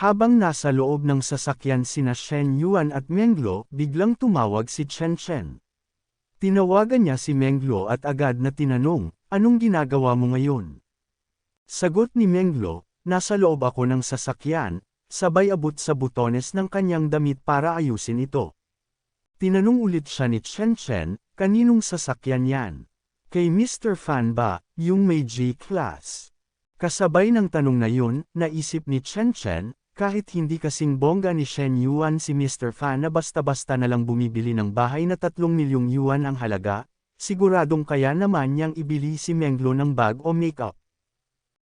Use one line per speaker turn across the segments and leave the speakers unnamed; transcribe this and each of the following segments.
Habang nasa loob ng sasakyan sina Shen Yuan at Menglo, biglang tumawag si Chen Chen. Tinawagan niya si Menglo at agad na tinanong, anong ginagawa mo ngayon? Sagot ni Menglo, nasa loob ako ng sasakyan, sabay abot sa butones ng kanyang damit para ayusin ito. Tinanong ulit siya ni Chen Chen, kaninong sasakyan yan? Kay Mr. Fan ba, yung may G-Class? Kasabay ng tanong na yun, naisip ni Chen Chen, kahit hindi kasing bongga ni Shen Yuan si Mr. Fan na basta-basta na lang bumibili ng bahay na 3 milyong yuan ang halaga, siguradong kaya naman niyang ibili si Menglo ng bag o makeup.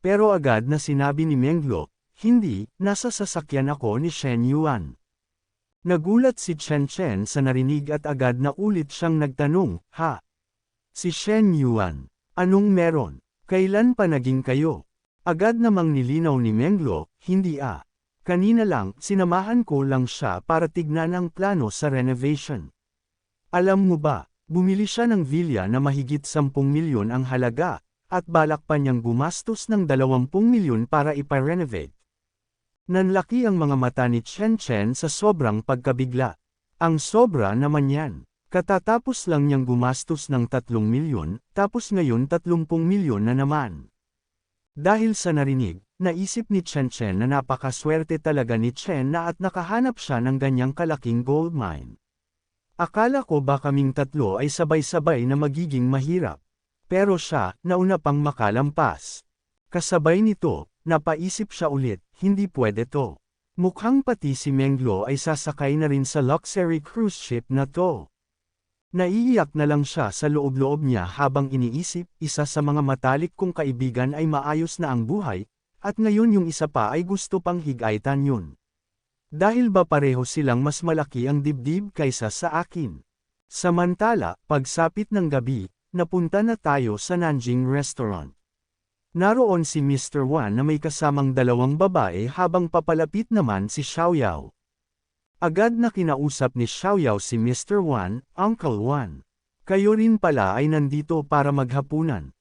Pero agad na sinabi ni Menglo, hindi, nasa sasakyan ako ni Shen Yuan. Nagulat si Chen Chen sa narinig at agad na ulit siyang nagtanong, ha? Si Shen Yuan, anong meron? Kailan pa naging kayo? Agad namang nilinaw ni Menglo, hindi ah. Kanina lang, sinamahan ko lang siya para tignan ang plano sa renovation. Alam mo ba, bumili siya ng villa na mahigit 10 milyon ang halaga, at balak pa niyang gumastos ng 20 milyon para ipa-renovate. Nanlaki ang mga mata ni Chen Chen sa sobrang pagkabigla. Ang sobra naman yan. Katatapos lang niyang gumastos ng 3 milyon, tapos ngayon 30 milyon na naman. Dahil sa narinig, naisip ni Chen Chen na napakaswerte talaga ni Chen na at nakahanap siya ng ganyang kalaking gold mine. Akala ko ba kaming tatlo ay sabay-sabay na magiging mahirap. Pero siya, nauna pang makalampas. Kasabay nito, napaisip siya ulit, hindi pwede to. Mukhang pati si Menglo ay sasakay na rin sa luxury cruise ship na to. Naiiyak na lang siya sa loob-loob niya habang iniisip, isa sa mga matalik kong kaibigan ay maayos na ang buhay, at ngayon yung isa pa ay gusto pang higaitan yun. Dahil ba pareho silang mas malaki ang dibdib kaysa sa akin? Samantala, pagsapit ng gabi, napunta na tayo sa Nanjing Restaurant. Naroon si Mr. Wan na may kasamang dalawang babae habang papalapit naman si Xiaoyao. Agad na kinausap ni Xiaoyao si Mr. Wan, Uncle Wan. Kayo rin pala ay nandito para maghapunan.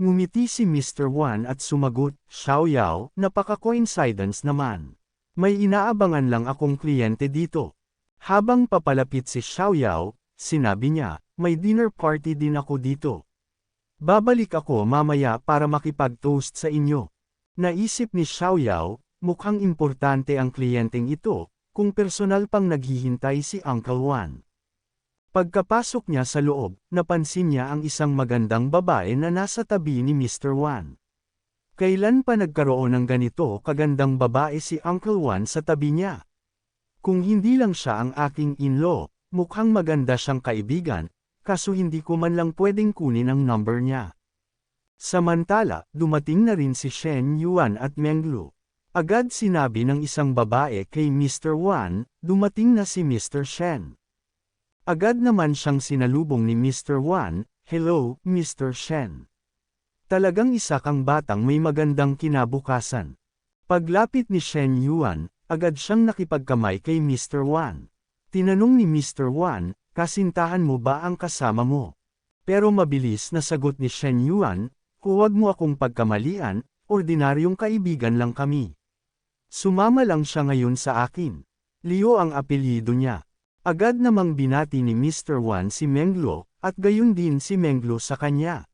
Ngumiti si Mr. Wan at sumagot, Xiaoyao, napaka-coincidence naman. May inaabangan lang akong kliyente dito. Habang papalapit si Xiaoyao, sinabi niya, may dinner party din ako dito. Babalik ako mamaya para makipag-toast sa inyo. Naisip ni Xiaoyao, mukhang importante ang kliyenteng ito, kung personal pang naghihintay si Uncle Wan. Pagkapasok niya sa loob, napansin niya ang isang magandang babae na nasa tabi ni Mr. Wan. Kailan pa nagkaroon ng ganito kagandang babae si Uncle Wan sa tabi niya? Kung hindi lang siya ang aking in-law, mukhang maganda siyang kaibigan, kaso hindi ko man lang pwedeng kunin ang number niya. Samantala, dumating na rin si Shen Yuan at Menglu. Agad sinabi ng isang babae kay Mr. Wan, dumating na si Mr. Shen. Agad naman siyang sinalubong ni Mr. Wan, Hello, Mr. Shen. Talagang isa kang batang may magandang kinabukasan. Paglapit ni Shen Yuan, agad siyang nakipagkamay kay Mr. Wan. Tinanong ni Mr. Wan, kasintahan mo ba ang kasama mo? Pero mabilis na sagot ni Shen Yuan, huwag mo akong pagkamalian, ordinaryong kaibigan lang kami. Sumama lang siya ngayon sa akin. Leo ang apelyido niya. Agad namang binati ni Mr. Wan si Menglo, at gayon din si Menglo sa kanya.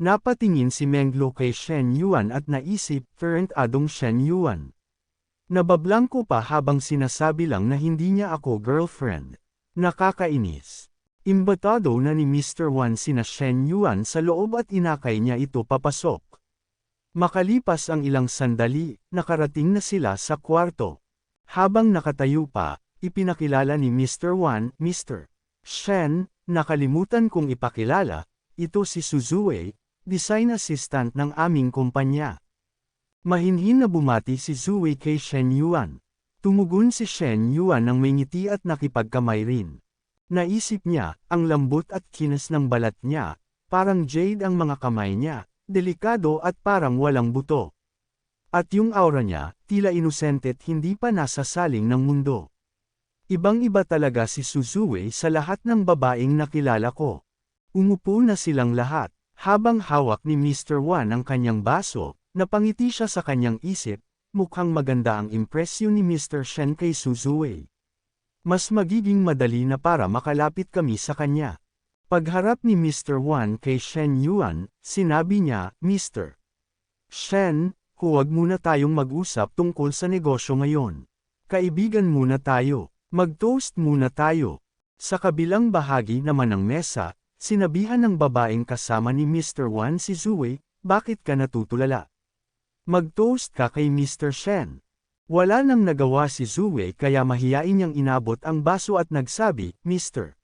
Napatingin si Menglo kay Shen Yuan at naisip, current adong Shen Yuan. Nabablangko pa habang sinasabi lang na hindi niya ako girlfriend. Nakakainis. Imbatado na ni Mr. Wan sina Shen Yuan sa loob at inakay niya ito papasok. Makalipas ang ilang sandali, nakarating na sila sa kwarto. Habang nakatayo pa, ipinakilala ni Mr. Wan, Mr. Shen, nakalimutan kong ipakilala, ito si Suzue, design assistant ng aming kumpanya. Mahinhin na bumati si Zue kay Shen Yuan. Tumugon si Shen Yuan ng may ngiti at nakipagkamay rin. Naisip niya, ang lambot at kinas ng balat niya, parang jade ang mga kamay niya, delikado at parang walang buto. At yung aura niya, tila inusente't hindi pa nasasaling ng mundo. Ibang-iba talaga si Suzue sa lahat ng babaeng nakilala ko. Umupo na silang lahat, habang hawak ni Mr. Wan ang kanyang baso, napangiti siya sa kanyang isip, mukhang maganda ang impresyon ni Mr. Shen kay Suzue. Mas magiging madali na para makalapit kami sa kanya. Pagharap ni Mr. Wan kay Shen Yuan, sinabi niya, Mr. Shen, huwag muna tayong mag-usap tungkol sa negosyo ngayon. Kaibigan muna tayo. Mag-toast muna tayo. Sa kabilang bahagi naman ng mesa, sinabihan ng babaeng kasama ni Mr. Wan si Zue, bakit ka natutulala? Mag-toast ka kay Mr. Shen. Wala nang nagawa si Zue kaya mahiyain niyang inabot ang baso at nagsabi, Mr.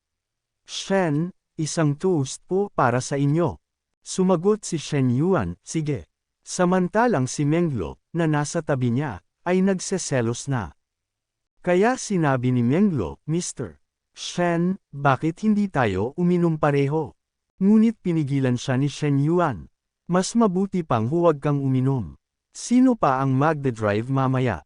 Shen, isang toast po para sa inyo. Sumagot si Shen Yuan, sige. Samantalang si Menglo, na nasa tabi niya, ay nagseselos na. Kaya sinabi ni Menglo, Mr. Shen, bakit hindi tayo uminom pareho? Ngunit pinigilan siya ni Shen Yuan. Mas mabuti pang huwag kang uminom. Sino pa ang magdadrive mamaya?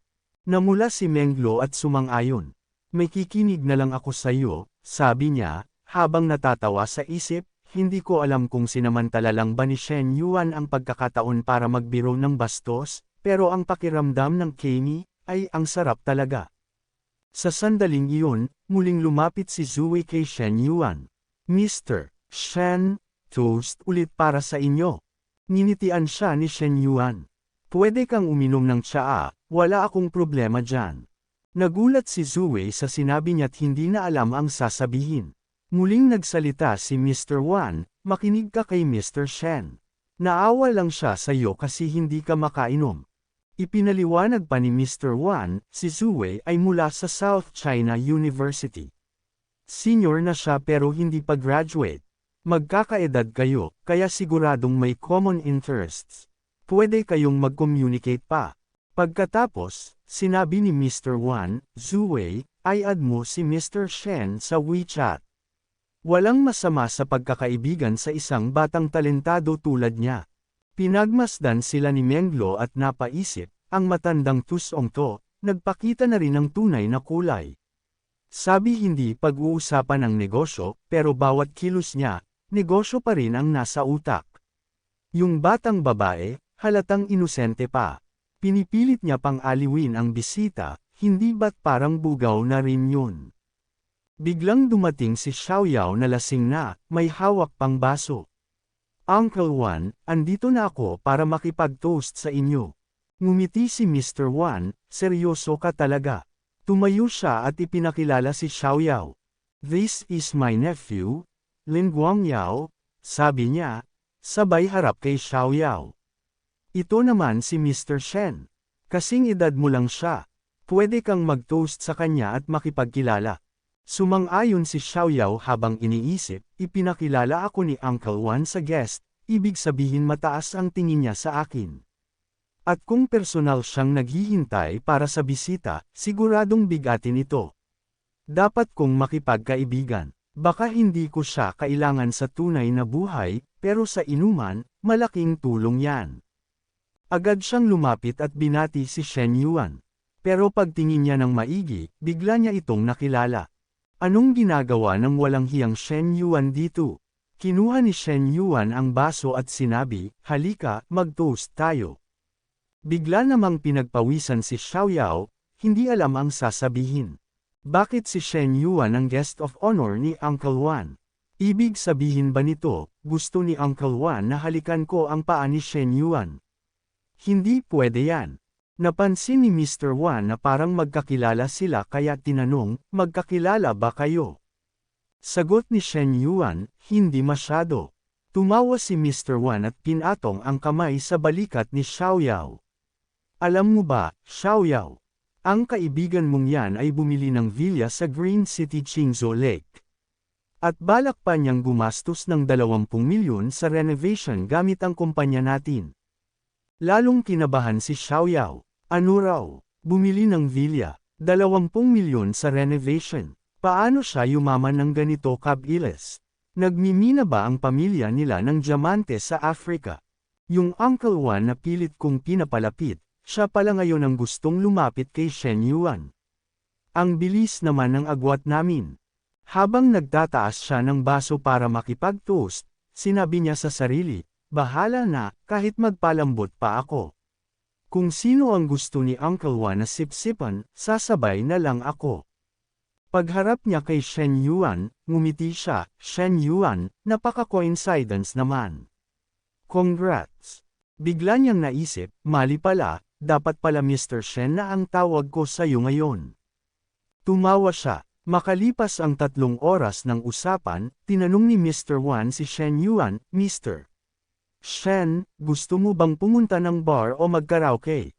Namula si Menglo at sumang-ayon. May kikinig na lang ako sa iyo, sabi niya, habang natatawa sa isip, hindi ko alam kung sinamantala lang ba ni Shen Yuan ang pagkakataon para magbiro ng bastos, pero ang pakiramdam ng Kami, ay ang sarap talaga. Sa sandaling iyon, muling lumapit si Zui kay Shen Yuan. Mr. Shen, toast ulit para sa inyo. Ninitian siya ni Shen Yuan. Pwede kang uminom ng tsaa, wala akong problema dyan. Nagulat si Zue sa sinabi niya't hindi na alam ang sasabihin. Muling nagsalita si Mr. Wan, makinig ka kay Mr. Shen. Naawa lang siya sa iyo kasi hindi ka makainom. Ipinaliwanag pa ni Mr. Wan, si Zue ay mula sa South China University. Senior na siya pero hindi pa graduate. Magkakaedad kayo, kaya siguradong may common interests. Pwede kayong mag-communicate pa. Pagkatapos, sinabi ni Mr. Wan, Zue, ay add mo si Mr. Shen sa WeChat. Walang masama sa pagkakaibigan sa isang batang talentado tulad niya. Pinagmasdan sila ni Menglo at napaisip, ang matandang tusong to, nagpakita na rin ng tunay na kulay. Sabi hindi pag-uusapan ang negosyo, pero bawat kilos niya, negosyo pa rin ang nasa utak. Yung batang babae, halatang inosente pa. Pinipilit niya pang aliwin ang bisita, hindi ba't parang bugaw na rin yun? Biglang dumating si Xiaoyao na lasing na, may hawak pang baso. Uncle Wan, andito na ako para makipag-toast sa inyo. Ngumiti si Mr. Wan, seryoso ka talaga. Tumayo siya at ipinakilala si Xiaoyao. This is my nephew, Lin Guangyao, sabi niya, sabay harap kay Xiaoyao. Ito naman si Mr. Shen. Kasing edad mo lang siya. Pwede kang mag-toast sa kanya at makipagkilala. Sumang-ayon si Xiaoyao habang iniisip, ipinakilala ako ni Uncle Wan sa guest, ibig sabihin mataas ang tingin niya sa akin. At kung personal siyang naghihintay para sa bisita, siguradong bigatin ito. Dapat kong makipagkaibigan. Baka hindi ko siya kailangan sa tunay na buhay, pero sa inuman, malaking tulong yan. Agad siyang lumapit at binati si Shen Yuan. Pero pagtingin niya ng maigi, bigla niya itong nakilala. Anong ginagawa ng walang hiyang Shen Yuan dito? Kinuha ni Shen Yuan ang baso at sinabi, halika, mag-toast tayo. Bigla namang pinagpawisan si Xiaoyao, hindi alam ang sasabihin. Bakit si Shen Yuan ang guest of honor ni Uncle Wan? Ibig sabihin ba nito, gusto ni Uncle Wan na halikan ko ang paa ni Shen Yuan? Hindi pwede yan. Napansin ni Mr. Wan na parang magkakilala sila kaya tinanong, magkakilala ba kayo? Sagot ni Shen Yuan, hindi masyado. Tumawa si Mr. Wan at pinatong ang kamay sa balikat ni Xiaoyao. Alam mo ba, Xiaoyao, ang kaibigan mong yan ay bumili ng villa sa Green City Qingzhou Lake. At balak pa niyang gumastos ng 20 milyon sa renovation gamit ang kumpanya natin. Lalong kinabahan si Xiaoyao. Ano raw? Bumili ng villa. 20 milyon sa renovation. Paano siya yumaman ng ganito kabilis? Nagmimina ba ang pamilya nila ng diamante sa Africa? Yung Uncle Juan na pilit kong pinapalapit, siya pala ngayon ang gustong lumapit kay Shen Yuan. Ang bilis naman ng agwat namin. Habang nagtataas siya ng baso para makipag-toast, sinabi niya sa sarili, bahala na, kahit magpalambot pa ako. Kung sino ang gusto ni Uncle Juan na sipsipan, sasabay na lang ako. Pagharap niya kay Shen Yuan, ngumiti siya, Shen Yuan, napaka-coincidence naman. Congrats! Bigla niyang naisip, mali pala, dapat pala Mr. Shen na ang tawag ko sa iyo ngayon. Tumawa siya, makalipas ang tatlong oras ng usapan, tinanong ni Mr. Wan si Shen Yuan, Mr. Shen, gusto mo bang pumunta ng bar o magkaraoke?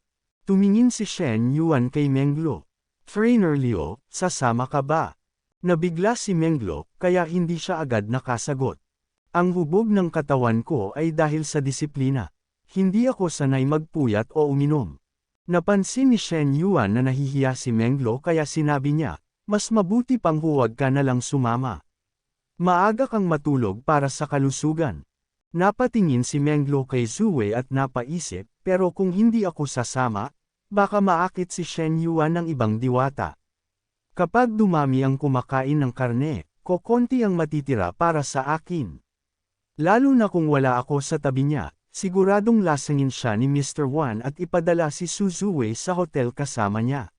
Tumingin si Shen Yuan kay Menglo. Trainer Leo, sasama ka ba? Nabigla si Menglo, kaya hindi siya agad nakasagot. Ang hubog ng katawan ko ay dahil sa disiplina. Hindi ako sanay magpuyat o uminom. Napansin ni Shen Yuan na nahihiya si Menglo kaya sinabi niya, mas mabuti pang huwag ka na lang sumama. Maaga kang matulog para sa kalusugan. Napatingin si Menglo kay Zue at napaisip, pero kung hindi ako sasama, baka maakit si Shen Yuan ng ibang diwata. Kapag dumami ang kumakain ng karne, kokonti ang matitira para sa akin. Lalo na kung wala ako sa tabi niya, siguradong lasangin siya ni Mr. Wan at ipadala si Suzue sa hotel kasama niya.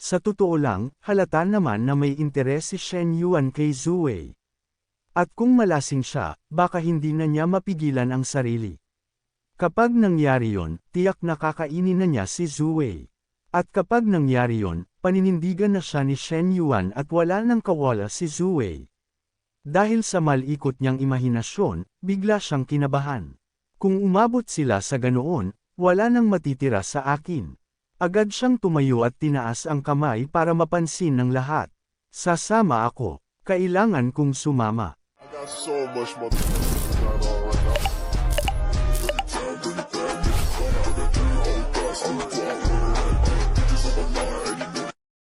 Sa totoo lang, halata naman na may interes si Shen Yuan kay Zue. At kung malasing siya, baka hindi na niya mapigilan ang sarili. Kapag nangyari yon, tiyak nakakainin na niya si Zue. At kapag nangyari yon, paninindigan na siya ni Shen Yuan at wala nang kawala si Zue. Dahil sa malikot niyang imahinasyon, bigla siyang kinabahan. Kung umabot sila sa ganoon, wala nang matitira sa akin. Agad siyang tumayo at tinaas ang kamay para mapansin ng lahat. Sasama ako. Kailangan kong sumama.
so much motherfucker.